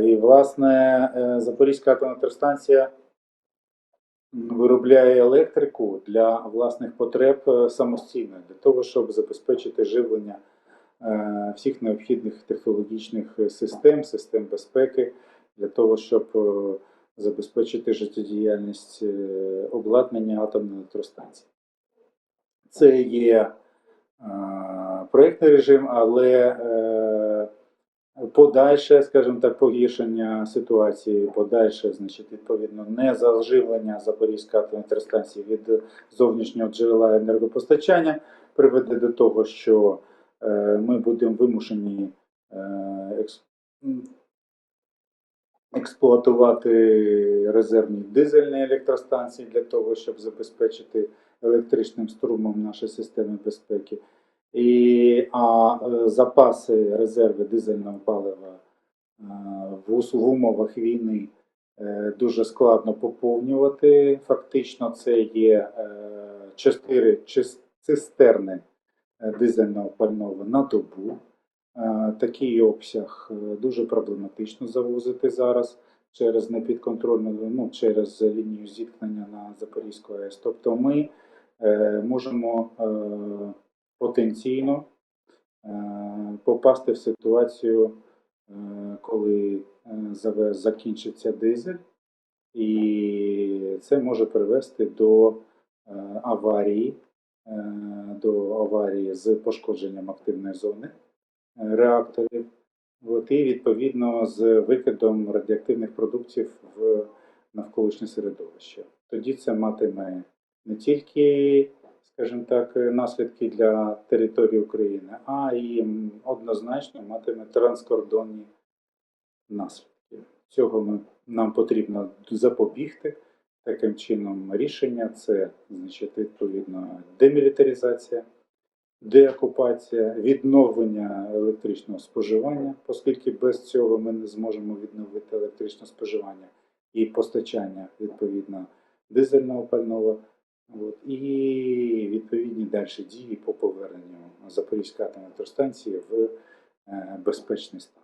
І, власне, е, Запорізька атомна електростанція виробляє електрику для власних потреб е, самостійно, для того, щоб забезпечити живлення е, всіх необхідних технологічних систем, систем безпеки, для того, щоб забезпечити життєдіяльність обладнання атомної електростанції. Це є проєктний режим, але подальше, скажімо так, погіршення ситуації, подальше, значить, відповідно, незаживлення Запорізької атомної електростанції від зовнішнього джерела енергопостачання приведе до того, що е, ми будемо вимушені е, експлуатувати резервні дизельні електростанції для того, щоб забезпечити електричним струмом наші системи безпеки. І, а е, запаси резерви дизельного палива е, в, умовах війни е, дуже складно поповнювати. Фактично, це є е, чотири цистерни дизельного пального на добу. Такий обсяг дуже проблематично завозити зараз через непідконтрольну, ну, через лінію зіткнення на Запорізьку АЕС. Тобто ми е, можемо потенційно е, попасти в ситуацію, е, коли е, закінчиться дизель, і це може привести до аварії, до аварії з пошкодженням активної зони реакторів. І відповідно з викидом радіоактивних продуктів в навколишнє середовище. Тоді це матиме не тільки, скажімо так, наслідки для території України, а і однозначно матиме транскордонні наслідки. Цього ми, нам потрібно запобігти. Таким чином, рішення це значить, відповідно демілітаризація, деокупація, відновлення електричного споживання, оскільки без цього ми не зможемо відновити електричне споживання і постачання відповідно дизельного пального. От, і відповідні далі дії по поверненню Запорізької атомної електростанції в е, безпечний стан.